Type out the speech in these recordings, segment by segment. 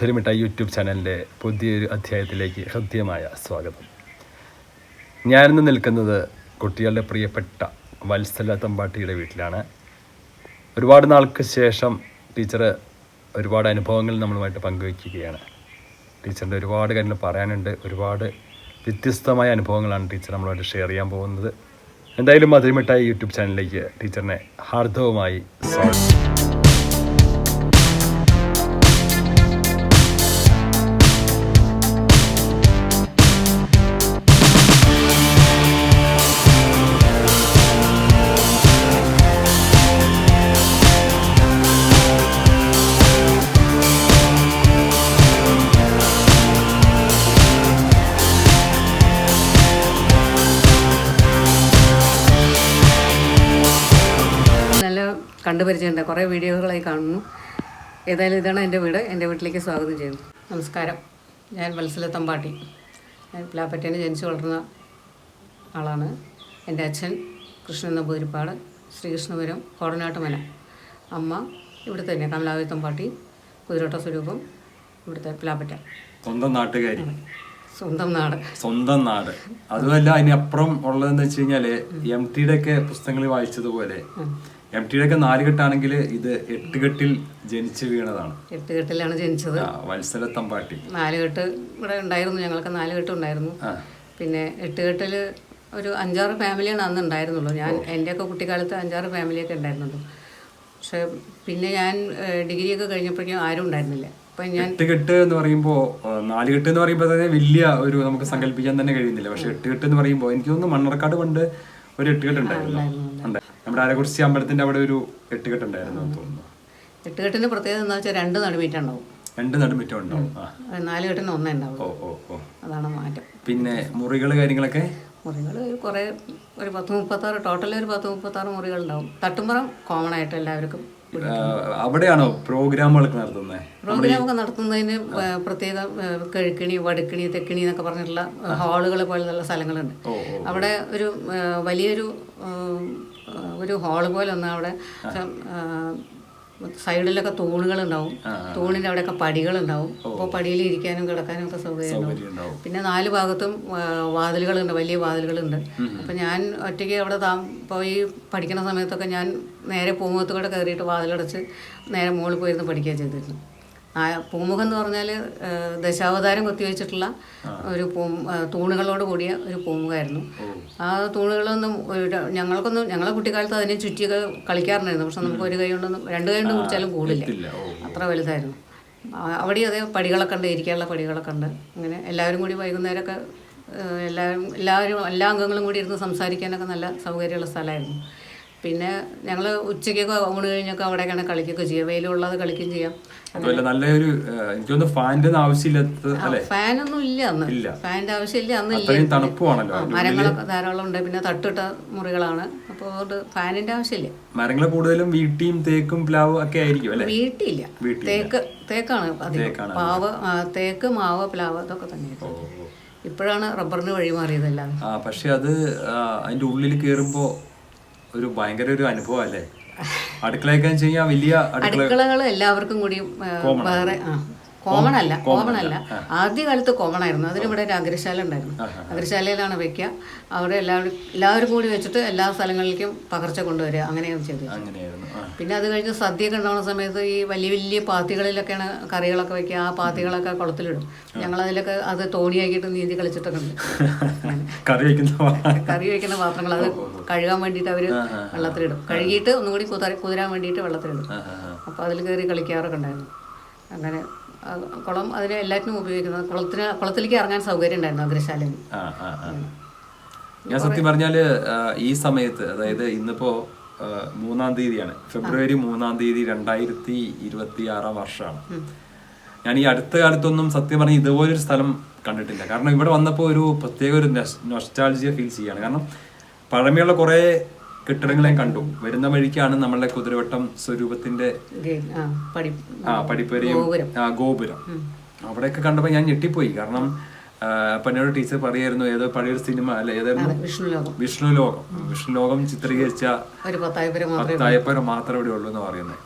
മധുരമിട്ട YouTube ചാനലിന്റെ പുതിയൊരു അധ്യായത്തിലേക്ക് ഹൃദ്യമായ സ്വാഗതം. ഞാനിന്ന് നിൽക്കുന്നത് കുട്ടികളുടെ പ്രിയപ്പെട്ട വത്സല തമ്പാട്ടിയുടെ വീട്ടിലാണ്. ഒരുപാട് നാൾക്ക് ശേഷം ടീച്ചർ ഒരുപാട് അനുഭവങ്ങൾ നമ്മളുമായിട്ട് പങ്കുവയ്ക്കുകയാണ്. ടീച്ചറിന്റെ ഒരുപാട് കാര്യങ്ങൾ പറയാനുണ്ട്. ഒരുപാട് വ്യത്യസ്തമായ അനുഭവങ്ങളാണ് ടീച്ചർ നമ്മളുമായിട്ട് ഷെയർ ചെയ്യാൻ പോകുന്നത്. എന്തായാലും മധുരമിട്ടായി യൂട്യൂബ് ചാനലിലേക്ക് ടീച്ചറിനെ ഹാർദവമായി സ്വാഗതം. കണ്ടുപരിചയമുണ്ട്. കുറേ വീഡിയോകളായി കാണുന്നു. ഏതായാലും ഇതാണ് എന്റെ വീട്. എന്റെ വീട്ടിലേക്ക് സ്വാഗതം ചെയ്യുന്നു. നമസ്കാരം. ഞാൻ വത്സല തമ്പാട്ടി. ഞാൻ പ്ലാപ്പറ്റേന് ജനിച്ചു വളർന്ന ആളാണ്. എന്റെ അച്ഛൻ കൃഷ്ണൻ നമ്പൂതിരിപ്പാട് ശ്രീകൃഷ്ണപുരം കോടനാട്ടുമന. അമ്മ ഇവിടെ തന്നെ കമലാവതി തമ്പാട്ടി കുതിരോട്ട സ്വരൂപം ഇവിടുത്തെ പ്ലാപ്പറ്റ. സ്വന്തം നാട്ടുകാരി. സ്വന്തം നാട്. സ്വന്തം നാട്. അതുമല്ല അതിനപ്പുറം ഉള്ളതെന്ന് വെച്ച് കഴിഞ്ഞാൽ എം ടിയുടെ ഒക്കെ പുസ്തകങ്ങൾ വായിച്ചതുപോലെ എം ടിയുടെ ഒക്കെ നാലുകെട്ടാണെങ്കിൽ ഇത് എട്ടുകെട്ടിൽ ജനിച്ചു വീണതാണ്. എട്ടുകെട്ടിലാണ് ജനിച്ചത്. ആ, വത്സല തമ്പാട്ടി നാലുകെട്ട് ഇവിടെ ഉണ്ടായിരുന്നു ഞങ്ങൾക്ക് നാലുകെട്ട് ഉണ്ടായിരുന്നു. പിന്നെ എട്ടുകെട്ടിൽ ഒരു അഞ്ചാറ് ഫാമിലിയാണ് അന്ന് ഉണ്ടായിരുന്നുള്ളൂ. ഞാൻ എന്റെയൊക്കെ കുട്ടിക്കാലത്ത് അഞ്ചാറ് ഫാമിലിയൊക്കെ ഉണ്ടായിരുന്നുള്ളൂ. പക്ഷേ പിന്നെ ഞാൻ ഡിഗ്രിയൊക്കെ കഴിഞ്ഞപ്പോഴേക്കും ആരും ഉണ്ടായിരുന്നില്ല. ഞാൻ എട്ടുകെട്ട് എന്ന് പറയുമ്പോ നാലുകെട്ട് എന്ന് പറയുമ്പോൾ തന്നെ വലിയ ഒരു നമുക്ക് സങ്കല്പിക്കാൻ തന്നെ കഴിയുന്നില്ല. പക്ഷെ എട്ടുകെട്ട് എന്ന് പറയുമ്പോൾ എനിക്ക് തോന്നുന്നു മണ്ണർക്കാട് പണ്ട് ഒരു എട്ടുകെട്ട് ഉണ്ടായിരുന്നു. ഉണ്ട്. നമ്മുടെ ആരക്കുറിച്ചി അമ്പലത്തിന്റെ അവിടെ ഒരു എട്ടുകെട്ട് ഉണ്ടായിരുന്നു എന്ന് തോന്നുന്നു. എട്ടുകെട്ടിന് പ്രത്യേകത എന്താ വെച്ചാൽ രണ്ട് നടുമീറ്റുണ്ടാവും രണ്ട് നടുമിറ്റം ഉണ്ടാവും നാല് കെട്ടിന് ഒന്നേ ഉണ്ടാവും. ഓ ഓ ഓ. അതാണ് മാറ്റം. പിന്നെ മുറികൾ കാര്യങ്ങളൊക്കെ? മുറികൾ കുറേ ഒരു പത്ത് മുപ്പത്താറ് ടോട്ടൽ ഒരു പത്ത് മുപ്പത്താറ് മുറികളുണ്ടാവും. തട്ടുമ്പുറം കോമൺ ആയിട്ട് എല്ലാവർക്കും അവിടെയാണോ പ്രോഗ്രാമുകളൊക്കെ നടത്തുന്നത് പ്രോഗ്രാമൊക്കെ നടത്തുന്നതിന് പ്രത്യേക കിഴക്കിണി വടുക്കിണി തെക്കിണി എന്നൊക്കെ പറഞ്ഞിട്ടുള്ള ഹാളുകൾ പോലെയുള്ള സ്ഥലങ്ങളുണ്ട്. അവിടെ ഒരു വലിയൊരു ഒരു ഹാൾ പോലെ ഒന്ന് അവിടെ സൈഡിലൊക്കെ തൂണുകൾ ഉണ്ടാവും തൂണിന്റെ അവിടെയൊക്കെ പടികളുണ്ടാവും. അപ്പോൾ പടിയിൽ ഇരിക്കാനും കിടക്കാനും ഒക്കെ സൗകര്യം ഉണ്ടാവും. ഉണ്ടാവും പിന്നെ നാല് ഭാഗത്തും വാതിലുകളുണ്ട് വലിയ വാതിലുകളുണ്ട്. അപ്പം ഞാൻ ഒറ്റയ്ക്ക് അവിടെ താ പോയി പഠിക്കുന്ന സമയത്തൊക്കെ ഞാൻ നേരെ പൂമുഖത്ത് കൂടെ കയറിയിട്ട് വാതിലടച്ച് നേരെ മുകളിൽ പോയിരുന്ന് പഠിക്കുക ചെയ്തിരുന്നു ആ പൂമുഖം എന്ന് പറഞ്ഞാൽ ദശാവതാരം കൊത്തിവെച്ചിട്ടുള്ള ഒരു പൂ തൂണുകളോട് കൂടിയ ഒരു പൂമുഖമായിരുന്നു. ആ തൂണുകളൊന്നും ഞങ്ങൾക്കൊന്നും ഞങ്ങളെ കുട്ടിക്കാലത്ത് അതിനെ ചുറ്റിയൊക്കെ കളിക്കാറുണ്ടായിരുന്നു. പക്ഷെ നമുക്ക് ഒരു കൈ കൊണ്ടൊന്നും രണ്ട് കൈ കൊണ്ട് കുടിച്ചാലും കൂടില്ല. അത്ര വലുതായിരുന്നു. അവിടെ അതേ പടികളൊക്കെ ഉണ്ട് ഇരിക്കാനുള്ള പടികളൊക്കെ ഉണ്ട്. അങ്ങനെ എല്ലാവരും കൂടി വൈകുന്നേരമൊക്കെ എല്ലാവരും എല്ലാവരും എല്ലാ അംഗങ്ങളും കൂടി ഇരുന്ന് സംസാരിക്കാനൊക്കെ നല്ല സൗകര്യമുള്ള സ്ഥലമായിരുന്നു. പിന്നെ ഞങ്ങൾ ഉച്ചയ്ക്കൊക്കെ ഊണ് കഴിഞ്ഞൊക്കെ അവിടെയൊക്കെയാണ് കളിക്കൊക്കെ ചെയ്യുക. വെയിലുള്ളത് കളിക്കുകയും ചെയ്യാം. നല്ലൊരു ആ, എനിക്ക് തോന്നുന്നു ഫാന്റെ ഒന്നും ആവശ്യമില്ലാത്ത ഫാനൊന്നും ഇല്ല അന്ന്. ഫാനിന്റെ ആവശ്യമില്ല അന്ന് ആ, മരങ്ങളൊക്കെ ധാരാളം ഉണ്ട്. പിന്നെ തട്ടിട്ട മുറികളാണ്. അപ്പോൾ അതുകൊണ്ട് ഫാനിന്റെ ആവശ്യമില്ല. മരങ്ങൾ കൂടുതലും വീട്ടിയും തേക്കും പ്ലാവ് ഒക്കെ ആയിരിക്കും അല്ലെ? വീട്ടില്ല തേക്ക് തേക്കാണ് അധികം. പാവ് തേക്ക് മാവ് പ്ലാവ് അതൊക്കെ തന്നെയായിരുന്നു. ഇപ്പോഴാണ് റബ്ബറിന് വഴി മാറിയതെല്ലാം പക്ഷെ അത് അതിന്റെ ഉള്ളിൽ കേറുമ്പോ ഒരു ഭയങ്കര ഒരു അനുഭവം അല്ലേ അടുക്കളയൊക്കെ ചെയ്യാൻ വലിയ അടുക്കള അടുക്കളകൾ എല്ലാവർക്കും കൂടി വേറെ ആ. കോമൺ അല്ല കോമൺ അല്ല. ആദ്യ കാലത്ത് കോമൺ ആയിരുന്നു. അതിനിവിടെ ഒരു അഗ്രശാല ഉണ്ടായിരുന്നു. അഗ്രശാലയിലാണ് വെക്കുക. അവിടെ എല്ലാവരും എല്ലാവരും കൂടി വെച്ചിട്ട് എല്ലാ സ്ഥലങ്ങളിലേക്കും പകർച്ച കൊണ്ടുവരിക. അങ്ങനെയാണ് ചെയ്തത്. പിന്നെ അത് കഴിഞ്ഞ് സദ്യയൊക്കെ ഉണ്ടാവുന്ന സമയത്ത് ഈ വലിയ വലിയ പാത്തികളിലൊക്കെയാണ് കറികളൊക്കെ വെക്കുക. ആ പാത്തികളൊക്കെ കുളത്തിലിടും. ഞങ്ങൾ അതിലൊക്കെ അത് തോണിയാക്കിയിട്ട് നീന്തി കളിച്ചിട്ടൊക്കെ ഉണ്ട്. കറി വെക്കുന്ന കറി വെക്കുന്ന പാത്രങ്ങൾ. അത് കഴുകാൻ വേണ്ടിയിട്ട് അവർ വെള്ളത്തിലിടും. കഴുകിയിട്ട് ഒന്നുകൂടി കുതിര കുതിരാൻ വേണ്ടിയിട്ട് വെള്ളത്തിലിടും. അപ്പോൾ അതിൽ കയറി കളിക്കാറൊക്കെ ഉണ്ടായിരുന്നു. അങ്ങനെ കുളം അതിന് എല്ലാറ്റിനും ഉപയോഗിക്കുന്നത്. കുളത്തിന് കുളത്തിലേക്ക് ഇറങ്ങാൻ സൗകര്യം ഉണ്ടായിരുന്നു അഗ്രശാലയിൽ. ഞാൻ സത്യം പറഞ്ഞാൽ ഈ സമയത്ത് അതായത് ഇന്നിപ്പോ മൂന്നാം തീയതിയാണ്. ഫെബ്രുവരി മൂന്നാം തീയതി രണ്ടായിരത്തി ഇരുപത്തി ആറാം വർഷമാണ് ഞാൻ ഈ അടുത്ത കാലത്തൊന്നും സത്യം പറഞ്ഞ ഇതുപോലൊരു സ്ഥലം കണ്ടിട്ടില്ല. കാരണം ഇവിടെ വന്നപ്പോൾ ഒരു പ്രത്യേക ഒരു നൊസ്റ്റാൾജിയ ഫീൽ ചെയ്യാണ്. കാരണം പഴമയുള്ള കുറേ കെട്ടിടങ്ങൾ ഞാൻ കണ്ടു. വരുന്ന വഴിക്കാണ് നമ്മളുടെ കുതിരവട്ടം സ്വരൂപത്തിന്റെ ആ, പടിപ്പരയും ഗോപുരം. അവിടെയൊക്കെ കണ്ടപ്പോൾ ഞാൻ ഞെട്ടിപ്പോയി. കാരണം പണിയുടെ ടീച്ചർ പറയായിരുന്നു ഏതോ പഴയൊരു സിനിമ അല്ലെ ഏതായിരുന്നു? വിഷ്ണു ലോകം വിഷ്ണു ലോകം ചിത്രീകരിച്ച പത്തായപ്പുര മാത്രമേ ഇവിടെ ഉള്ളൂ എന്ന് പറയുന്നത്.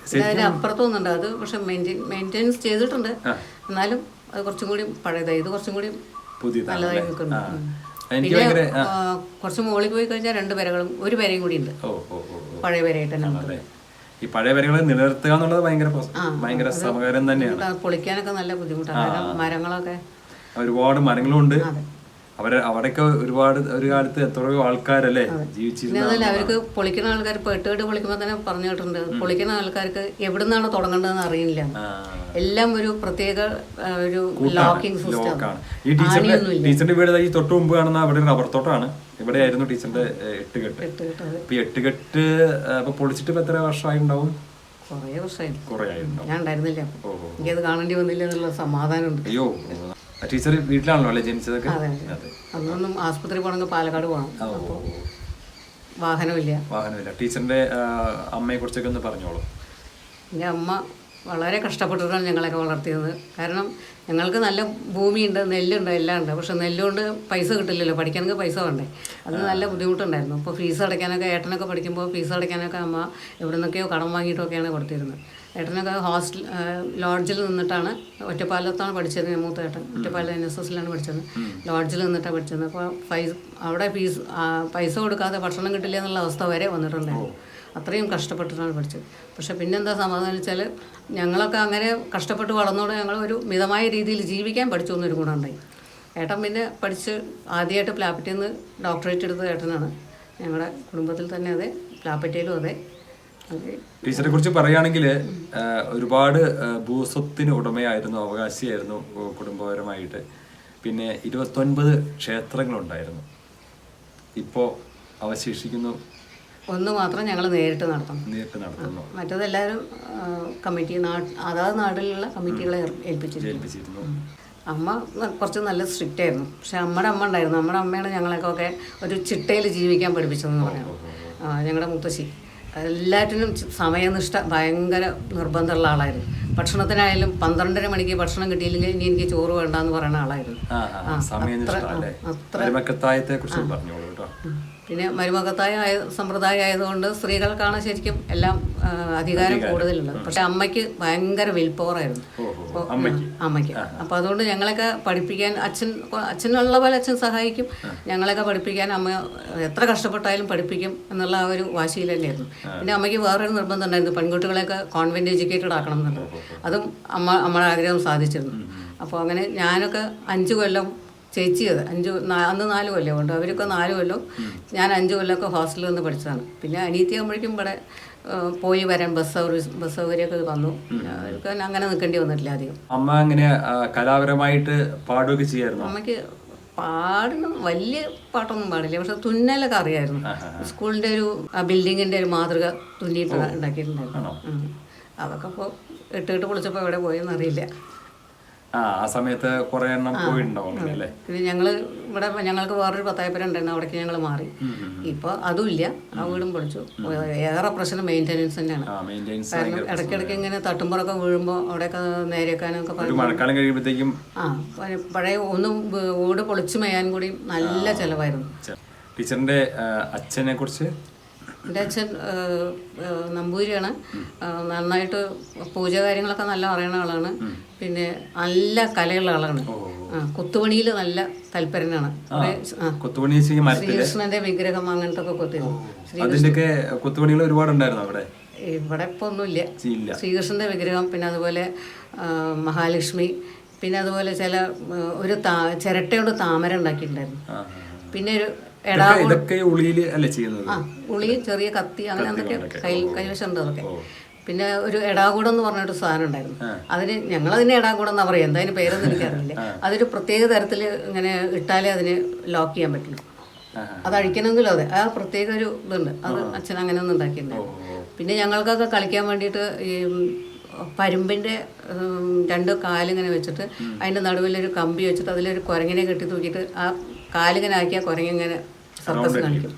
അപ്പുറത്തൊന്നുണ്ട് അത് പക്ഷെ മെയിന്റെയിൻസ് ചെയ്തിട്ടുണ്ട്. എന്നാലും അത് കുറച്ചും കൂടി പഴയതായി. ഇത് കുറച്ചും കൂടി പുതിയതാണ് എനിക്ക് ഭയങ്കര കുറച്ച് മുകളിൽ പോയി കഴിഞ്ഞാൽ രണ്ട് പേരകളും ഒരു പേരയും കൂടി ഉണ്ട്. പഴയ പെരയായിട്ട് തന്നെ ഈ പഴയ വരികളെ നിലനിർത്തുക എന്നുള്ളത് ഭയങ്കര ഭയങ്കര ശ്രമകരം തന്നെയാണ്. പൊളിക്കാനൊക്കെ നല്ല ബുദ്ധിമുട്ടാണ്. മരങ്ങളൊക്കെ ഒരുപാട് മരങ്ങളും ഉണ്ട്. അവരെ അവിടെയൊക്കെ ഒരുപാട് ഒരു കാലത്ത് എത്രയോ ആൾക്കാരല്ലേ ജീവിച്ചിരുന്നത് ജീവിച്ചിരുന്ന അവർക്ക് പൊളിക്കുന്ന ആൾക്കാർ പെട്ടുകെട്ട് പൊളിക്കുമ്പോൾ തന്നെ പറഞ്ഞു കേട്ടിട്ടുണ്ട്. പൊളിക്കുന്ന ആൾക്കാർക്ക് എവിടെ നിന്നാണ് തുടങ്ങേണ്ടതെന്ന് അറിയില്ല. എല്ലാം ഒരു പ്രത്യേക ഒരു ലോക്കിംഗ് സിസ്റ്റം ഈ ടീച്ചറിന്റെ ടീച്ചറിന്റെ വീട് ഈ തൊട്ട് മുമ്പ് കാണുന്ന അവിടെ റബർ റബ്ബർ തോട്ടമാണ് ഇവിടെയായിരുന്നു ടീച്ചറിന്റെ എട്ട് എട്ടുകെട്ട് ഈ എട്ടുകെട്ട് ഇപ്പൊ പൊളിച്ചിട്ട് ഇപ്പൊ എത്ര വർഷമായി ഉണ്ടാവും ഞാൻ ഉണ്ടായിരുന്നില്ല. എനിക്കത് കാണേണ്ടി വന്നില്ല എന്നുള്ള സമാധാനമുണ്ട്. അയ്യോ ടീച്ചർ വീട്ടിലാണല്ലോ അല്ലേ ജനിച്ചതൊക്കെ? അതെ അന്നൊന്നും ആസ്പത്രി പോകണമെങ്കിൽ പാലക്കാട് പോകണം. വാഹനമില്ല. വാഹനമില്ല. ടീച്ചറിന്റെ അമ്മയെ കുറിച്ചൊക്കെ ഒന്ന് പറഞ്ഞോളൂ. എന്റെ അമ്മ വളരെ കഷ്ടപ്പെട്ടിട്ടാണ് ഞങ്ങളെയൊക്കെ വളർത്തിയത്. കാരണം ഞങ്ങൾക്ക് നല്ല ഭൂമിയുണ്ട് നെല്ലുണ്ട് എല്ലാം ഉണ്ട്. പക്ഷെ നെല്ലുകൊണ്ട് പൈസ കിട്ടില്ലല്ലോ. പഠിക്കാനൊക്കെ പൈസ വേണ്ടേ? അത് നല്ല ബുദ്ധിമുട്ടുണ്ടായിരുന്നു. ഇപ്പോൾ ഫീസ് അടയ്ക്കാനൊക്കെ ഏട്ടനൊക്കെ പഠിക്കുമ്പോൾ ഫീസ് അടയ്ക്കാനൊക്കെ അമ്മ എവിടെ നിന്നൊക്കെയോ കടം വാങ്ങിയിട്ടൊക്കെയാണ് കൊടുത്തിരുന്നത്. ഏട്ടനൊക്കെ ഹോസ്റ്റൽ ലോഡ്ജിൽ നിന്നിട്ടാണ് ഒറ്റപ്പാലത്താണ് പഠിച്ചത് മൂത്ത ഏട്ടൻ. ഒറ്റപ്പാലം എൻ എസ് എസിലാണ് പഠിച്ചത്. ലോഡ്ജിൽ നിന്നിട്ടാണ് പഠിച്ചത്. അപ്പോൾ പൈസ അവിടെ ഫീസ് പൈസ കൊടുക്കാതെ ഭക്ഷണം കിട്ടില്ല എന്നുള്ള അവസ്ഥ വരെ വന്നിട്ടുണ്ടായിരുന്നു. അത്രയും കഷ്ടപ്പെട്ടിട്ടാണ് പഠിച്ചത്. പക്ഷെ പിന്നെന്താ സമാധാനം വെച്ചാൽ ഞങ്ങളൊക്കെ അങ്ങനെ കഷ്ടപ്പെട്ട് വളർന്നോടെ ഞങ്ങൾ ഒരു മിതമായ രീതിയിൽ ജീവിക്കാൻ പഠിച്ചു എന്നൊരു ഗുണമുണ്ടായി. ഏട്ടൻ പിന്നെ പഠിച്ച് ആദ്യമായിട്ട് പ്ലാപ്പറ്റിൽ നിന്ന് ഡോക്ടറേറ്റ് എടുത്ത ഏട്ടനാണ്. ഞങ്ങളുടെ കുടുംബത്തിൽ തന്നെ അതെ പ്ലാപ്പറ്റയിലും അത്. ടീച്ചറെ കുറിച്ച് പറയുകയാണെങ്കിൽ ഒരുപാട് ഭൂസ്വത്തിന് ഉടമയായിരുന്നു അവകാശിയായിരുന്നു കുടുംബപരമായിട്ട്. പിന്നെ ഇരുപത്തൊൻപത് ക്ഷേത്രങ്ങളുണ്ടായിരുന്നു. ഇപ്പോ അവശേഷിക്കുന്നു. ഒന്ന് മാത്രം ഞങ്ങൾ നേരിട്ട് നടത്തണം. നേരിട്ട് നടത്തുന്നു മറ്റതെല്ലാവരും കമ്മിറ്റി അതാത് നാട്ടിലുള്ള കമ്മിറ്റികളെ ഏൽപ്പിച്ചിരുന്നു. അമ്മ കുറച്ച് നല്ല സ്ട്രിക്റ്റ് ആയിരുന്നു പക്ഷെ അമ്മയുടെ അമ്മ ഉണ്ടായിരുന്നു. നമ്മുടെ അമ്മയാണ് ഞങ്ങളെയൊക്കെ ഒരു ചിട്ടയിൽ ജീവിക്കാൻ പഠിപ്പിച്ചതെന്ന് പറയാം ഞങ്ങളുടെ മുത്തശ്ശി. എല്ലാറ്റിനും സമയനിഷ്ഠ ഭയങ്കര നിർബന്ധമുള്ള ആളായിരുന്നു. ഭക്ഷണത്തിനായാലും പന്ത്രണ്ടര മണിക്ക് ഭക്ഷണം കിട്ടിയില്ലെങ്കിൽ ഇനി എനിക്ക് ചോറ് വേണ്ടെന്ന് പറയുന്ന ആളായിരുന്നു. ആ പിന്നെ മരുമകത്തായ ആയ സമ്പ്രദായം ആയതുകൊണ്ട് സ്ത്രീകൾക്കാണ് ശരിക്കും എല്ലാം അധികാരം കൂടുതലുള്ളത്. പക്ഷെ അമ്മയ്ക്ക് ഭയങ്കര വിൽപ്പോറായിരുന്നു അമ്മയ്ക്ക്. അപ്പോൾ അതുകൊണ്ട് ഞങ്ങളൊക്കെ പഠിപ്പിക്കാൻ അച്ഛൻ അച്ഛനുള്ള പോലെ അച്ഛൻ സഹായിക്കും. ഞങ്ങളെയൊക്കെ പഠിപ്പിക്കാൻ അമ്മ എത്ര കഷ്ടപ്പെട്ടാലും പഠിപ്പിക്കും എന്നുള്ള ആ ഒരു വാശിയിൽ തന്നെയായിരുന്നു പിന്നെ അമ്മയ്ക്ക് വേറൊരു നിർബന്ധം ഉണ്ടായിരുന്നു. പെൺകുട്ടികളെയൊക്കെ കോൺവെന്റ് എഡ്യൂക്കേറ്റഡ് ആക്കണം എന്നുള്ളത് അതും അമ്മ അമ്മയുടെ ആഗ്രഹം സാധിച്ചിരുന്നു. അപ്പോൾ അങ്ങനെ ഞാനൊക്കെ അഞ്ച് കൊല്ലം ചേച്ചി അത് അഞ്ച് അന്ന് നാല് കൊല്ലം ഉണ്ട് അവരൊക്കെ നാല് കൊല്ലം. ഞാൻ അഞ്ച് കൊല്ലമൊക്കെ ഹോസ്റ്റലിൽ നിന്ന് പഠിച്ചതാണ്. പിന്നെ അനീത്തിയാകുമ്പോഴേക്കും ഇവിടെ പോയി വരാൻ ബസ് സൗകര്യം ബസ് സൗകര്യമൊക്കെ വന്നു. അവർക്ക് അങ്ങനെ നിൽക്കേണ്ടി വന്നിട്ടില്ല അധികം. അമ്മ അങ്ങനെ കലാപരമായിട്ട് പാടുകയൊക്കെ ചെയ്യായിരുന്നു? അമ്മയ്ക്ക് പാടണം. വലിയ പാട്ടൊന്നും പാടില്ല. പക്ഷെ തുന്നലൊക്കെ അറിയായിരുന്നു. സ്കൂളിന്റെ ഒരു ബിൽഡിങ്ങിന്റെ ഒരു മാതൃക തുന്നിയിട്ട് ഉണ്ടാക്കിയിട്ടുണ്ടായിരുന്നു. അതൊക്കെ ഇപ്പോൾ എട്ട് എട്ട് പൊളിച്ചപ്പോൾ എവിടെ പോയെന്ന് അറിയില്ല ആ സമയത്ത് കുറെ എണ്ണം പോയിട്ടുണ്ടാവും അല്ലേ പിന്നെ ഞങ്ങൾ ഇവിടെ ഞങ്ങൾക്ക് വേറൊരു പത്തായപ്പുരം ഉണ്ടായിരുന്നു. അവിടേക്ക് ഞങ്ങൾ മാറി. ഇപ്പൊ അതുമില്ല. ആ വീടും പൊളിച്ചു. ഏറെ പ്രശ്നം മെയിന്റെനൻസ് തന്നെയാണ്. കാരണം ഇടയ്ക്കിടയ്ക്ക് ഇങ്ങനെ തട്ടുമ്പുറൊക്കെ വീഴുമ്പോൾ അവിടെയൊക്കെ നേരെക്കാനൊക്കെ മഴക്കാലം കഴിയുമ്പോഴത്തേക്കും ആ പഴയ- ഒന്നും വീട് പൊളിച്ചു മേയാൻ കൂടി നല്ല ചെലവായിരുന്നു. ടീച്ചറിന്റെ അച്ഛനെ കുറിച്ച് എന്റെ അച്ഛൻ നമ്പൂതിരിയാണ് നന്നായിട്ട് പൂജ കാര്യങ്ങളൊക്കെ നല്ല അറിയണ ആളാണ്. പിന്നെ നല്ല കലയുള്ള ആളാണ്. കൊത്തുപണിയിൽ നല്ല തല്പരനാണ് കൊത്തുപണി ശ്രീകൃഷ്ണന്റെ വിഗ്രഹം അങ്ങനത്തെ ഒക്കെ കൊത്തിരുന്നു ഒരുപാട് ഉണ്ടായിരുന്നു കൊത്തുപണികൾ ഒരുപാടുണ്ടായിരുന്നു അവിടെ? ഇവിടെ ഇപ്പൊ ഒന്നുമില്ല. ശ്രീകൃഷ്ണന്റെ വിഗ്രഹം പിന്നെ അതുപോലെ മഹാലക്ഷ്മി പിന്നെ അതുപോലെ ചില ഒരു താ ചിരട്ടയോട് താമര ഉണ്ടാക്കിയിട്ടുണ്ടായിരുന്നു. പിന്നെ ഒരു ഇതൊക്കെ- ഉള്ളിയിൽ അല്ലേ ചെയ്യുന്നത്? ആ ഉളി ചെറിയ കത്തി അങ്ങനെ എന്തൊക്കെ കൈ കൈവശം അതൊക്കെ. പിന്നെ ഒരു എടാകൂടം എന്ന് പറഞ്ഞൊരു സാധനം ഉണ്ടായിരുന്നു. അതിന് ഞങ്ങൾ അതിന് എടാകൂടം എന്നാ പറയുക എന്താ അതിന് പേരൊന്നും എനിക്കറിയില്ല. അതൊരു പ്രത്യേക തരത്തിൽ ഇങ്ങനെ ഇട്ടാലേ അതിന് ലോക്ക് ചെയ്യാൻ പറ്റുള്ളൂ. അത് അഴിക്കണമെങ്കിലും അതെ. ആ പ്രത്യേക ഒരു ഇതുണ്ട്. അത് അച്ഛൻ അങ്ങനെ ഒന്നും ഉണ്ടാക്കിയിട്ടുണ്ടായിരുന്നു പിന്നെ ഞങ്ങൾക്കൊക്കെ കളിക്കാൻ വേണ്ടിയിട്ട് ഈ പരുമ്പിന്റെ പരുമ്പിന്റെ രണ്ട് കാലിങ്ങനെ വെച്ചിട്ട് അതിന്റെ നടുവിലൊരു കമ്പി വെച്ചിട്ട് അതിലൊരു കുരങ്ങിനെ കെട്ടി തൂക്കിയിട്ട് ആ കാലിങ്ങനെ ആക്കിയാൽ കുരങ്ങിങ്ങനെ സർക്കസ് കാണിക്കും.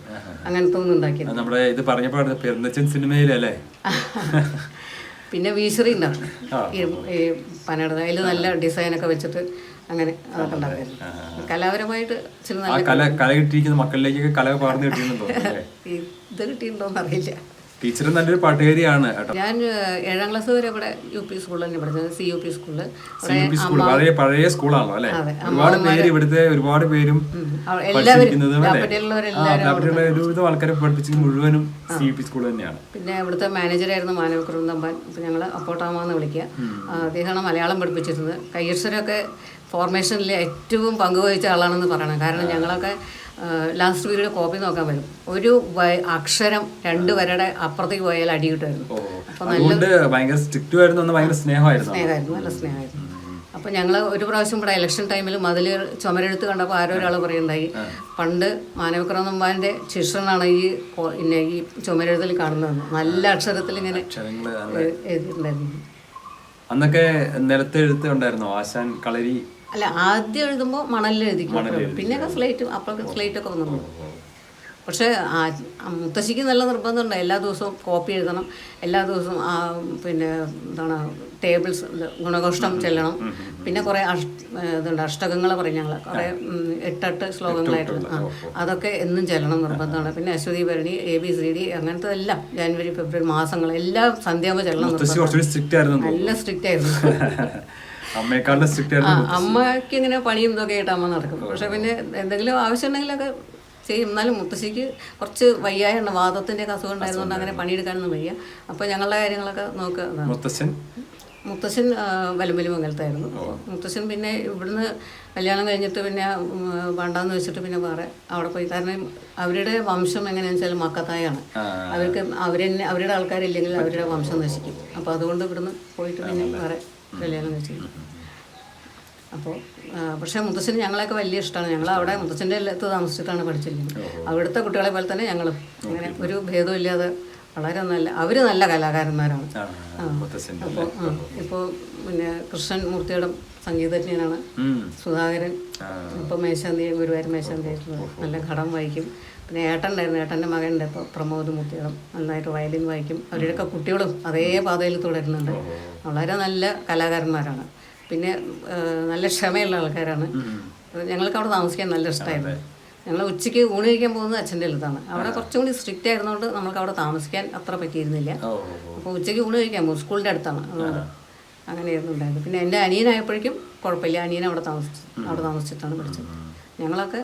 അങ്ങനത്തെ ഒന്നും ഉണ്ടാക്കിയത് നമ്മുടെ ഇത് പറഞ്ഞപ്പോഴാണ് പെരുന്നച്ചൻ സിനിമയിലല്ലേ പിന്നെ വീശറി ഉണ്ടാക്കും ഈ പനയുടെ അതിൽ നല്ല ഡിസൈനൊക്കെ വെച്ചിട്ട് അങ്ങനെ അതൊക്കെ ഉണ്ടാക്കുമായിരുന്നു കലാപരമായിട്ട് ഇച്ചിരി നല്ല കല കല കിട്ടിയിരിക്കുന്ന മക്കളിലേക്കൊക്കെ കല പകർന്നു കിട്ടിയിട്ടുണ്ടോ? ഇത് കിട്ടിയിട്ടുണ്ടോ അറിയില്ല ടീച്ചർ നല്ലൊരു പാട്ടുകാരിയാണ് ഞാൻ ഏഴാം ക്ലാസ് വരെ ഇവിടെ യു പി സ്കൂളിൽ തന്നെ പഠിച്ചത്. സി യു പി സ്കൂളിൽ സ്കൂൾ വളരെ പഴയ സ്കൂളാണല്ലോ അല്ലെ? ഒരുപാട് പേര് ഇവിടുത്തെ ഒരുപാട് പേരും ഒരുവിധം ആൾക്കാരെ പഠിപ്പിച്ചത് മുഴുവനും സി യു പി സ്കൂൾ തന്നെയാണ്. പിന്നെ ഇവിടുത്തെ മാനേജറായിരുന്നു ആയിരുന്നു തമ്പാൻ. ഇപ്പം ഞങ്ങൾ അപ്പോട്ടാമെന്ന് വിളിക്കുക. അദ്ദേഹമാണ് മലയാളം പഠിപ്പിച്ചിരുന്നത്. കയ്യക്ഷരമൊക്കെ ഫോർമേഷനിൽ ഏറ്റവും പങ്കുവഹിച്ച ആളാണെന്ന് പറയണം. കാരണം ഞങ്ങളൊക്കെ ലാസ്റ്റ് പീരീഡ് കോപ്പി നോക്കാൻ വരും. ഒരു അക്ഷരം രണ്ട് വരയുടെ അപ്പുറത്തേക്ക് പോയാൽ അടി കിട്ടുമായിരുന്നു. ഓ അതുകൊണ്ട് ഭയങ്കര സ്ട്രിക്റ്റ് ആയിരുന്നു ഭയങ്കര സ്നേഹമായിരുന്നു. സ്നേഹമായിരുന്നു നല്ല സ്നേഹമായിരുന്നു. അപ്പോൾ ഞങ്ങൾ ഒരു പ്രാവശ്യം ഇവിടെ ഇലക്ഷൻ ടൈമിൽ മതിൽ ചുമരെഴുത്ത് കണ്ടപ്പോൾ ആരോ ഒരാൾ പറയുണ്ടായി പണ്ട് മാനവക്രമമ്പാന്റെ ശിഷ്യനാണ് ഈ പിന്നെ ഈ ചുമരെഴുത്തിൽ കാണുന്നത് നല്ല അക്ഷരത്തിൽ ഇങ്ങനെ എഴുതിയിട്ടുണ്ടായിരുന്നു. അന്നൊക്കെ നിലത്ത് എഴുത്ത് ഉണ്ടായിരുന്നോ? ആശാൻ കളരി? അല്ല ആദ്യം എഴുതുമ്പോൾ മണലിൽ എഴുതിക്കും? പിന്നെ സ്ലേറ്റ് അപ്പോൾ സ്ലേറ്റ് ഒക്കെ വന്നു പക്ഷേ മുത്തശ്ശിക്ക് നല്ല നിർബന്ധമുണ്ട്. എല്ലാ ദിവസവും കോപ്പി എഴുതണം. എല്ലാ ദിവസവും ആ പിന്നെ എന്താണ് ടേബിൾസ് ഗുണഘോഷ്ടം ചെല്ലണം. പിന്നെ കുറേ ഇതുണ്ട്. അഷ്ടകങ്ങൾ പറയും ഞങ്ങൾ കുറേ എട്ടെട്ട് ശ്ലോകങ്ങളായിട്ട് അതൊക്കെ എന്നും ചെല്ലണം നിർബന്ധമാണ്. പിന്നെ Ashwathi Bharani A B C D അങ്ങനത്തെ എല്ലാം ജാനുവരി ഫെബ്രുവരി മാസങ്ങൾ എല്ലാം സന്ധ്യാകുമ്പോൾ ചെല്ലണം നല്ല സ്ട്രിക്റ്റ് ആയിരുന്നു തോന്നുന്നു. സ്ട്രിക്റ്റ് ആയിരുന്നു. അമ്മയ്ക്ക് ഇങ്ങനെ പണിയും ഇതൊക്കെ ആയിട്ട് അമ്മ നടക്കും പക്ഷെ പിന്നെ എന്തെങ്കിലും ആവശ്യം ഉണ്ടെങ്കിലൊക്കെ ചെയ്യും എന്നാലും മുത്തശ്ശിക്ക് കുറച്ച് വയ്യായാണ് വാദത്തിന്റെ ഒക്കെ അസുഖം ഉണ്ടായതുകൊണ്ട് അങ്ങനെ പണിയെടുക്കാനൊന്നും വയ്യ. അപ്പോൾ ഞങ്ങളുടെ കാര്യങ്ങളൊക്കെ നോക്കുക. മുത്തശ്ശൻ? മുത്തശ്ശൻ വലമ്പലി മംഗലത്തായിരുന്നു. മുത്തശ്ശൻ പിന്നെ ഇവിടുന്ന് കല്യാണം കഴിഞ്ഞിട്ട് പിന്നെ വേണ്ടാന്ന് വെച്ചിട്ട് പിന്നെ വേറെ അവിടെ പോയി. കാരണം അവരുടെ വംശം എങ്ങനെയാണെന്ന് വെച്ചാൽ മക്കത്തായാണ്. അവർക്ക് അവരെന്നെ അവരുടെ ആൾക്കാരില്ലെങ്കിൽ അവരുടെ വംശം നശിക്കും. അപ്പോൾ അതുകൊണ്ട് ഇവിടുന്ന് പോയിട്ട് പിന്നെ വേറെ കല്യാണം കഴിച്ചു അപ്പോൾ പക്ഷേ മുത്തശ്ശന് ഞങ്ങളെയൊക്കെ വലിയ ഇഷ്ടമാണ് ഞങ്ങൾ അവിടെ മുത്തച്ഛന്റെ എല്ലാത്ത് താമസിച്ചിട്ടാണ് പഠിച്ചിരിക്കുന്നത്. അവിടുത്തെ കുട്ടികളെ പോലെ തന്നെ ഞങ്ങളും. അങ്ങനെ ഒരു ഭേദമില്ലാതെ വളരെ നല്ല അവർ നല്ല കലാകാരന്മാരാണ്. അപ്പോൾ ഇപ്പോൾ പിന്നെ കൃഷ്ണൻ മൂർത്തിയുടെ സംഗീതജ്ഞനാണ്. സുധാകരൻ ഇപ്പോൾ മേശാന്തി ഗുരുവായൂർ മേശാന്തി നല്ല ഘടം വായിക്കും. പിന്നെ ഏട്ടനുണ്ടായിരുന്നു ഏട്ടന്റെ മകനുണ്ട് ഇപ്പോൾ പ്രമോദ് മുത്തിയളം നന്നായിട്ട് വയലിൻ വായിക്കും. അവരുടെയൊക്കെ കുട്ടികളും അതേ പാതയിൽ തുടരുന്നുണ്ട്. വളരെ നല്ല കലാകാരന്മാരാണ്. പിന്നെ നല്ല ക്ഷമയുള്ള ആൾക്കാരാണ്. ഞങ്ങൾക്ക് അവിടെ താമസിക്കാൻ നല്ല ഇഷ്ടമായിരുന്നു ഞങ്ങൾ ഉച്ചയ്ക്ക് ഊണ് കഴിക്കാൻ പോകുന്നത് അച്ഛന്റെ അടുത്താണ്. അവിടെ കുറച്ചും കൂടി സ്ട്രിക്റ്റ് ആയിരുന്നതുകൊണ്ട് നമുക്ക് അവിടെ താമസിക്കാൻ അത്ര പറ്റിയിരുന്നില്ല. അപ്പോൾ ഉച്ചയ്ക്ക് ഊണ് കഴിക്കാൻ പോകും. സ്കൂളിന്റെ അടുത്താണ്. അങ്ങനെയായിരുന്നു ഉണ്ടായത്. പിന്നെ എന്റെ അനിയനായപ്പോഴേക്കും കുഴപ്പമില്ല. അനിയൻ അവിടെ താമസിച്ചു അവിടെ താമസിച്ചിട്ടാണ് പഠിച്ചത്. ഞങ്ങളൊക്കെ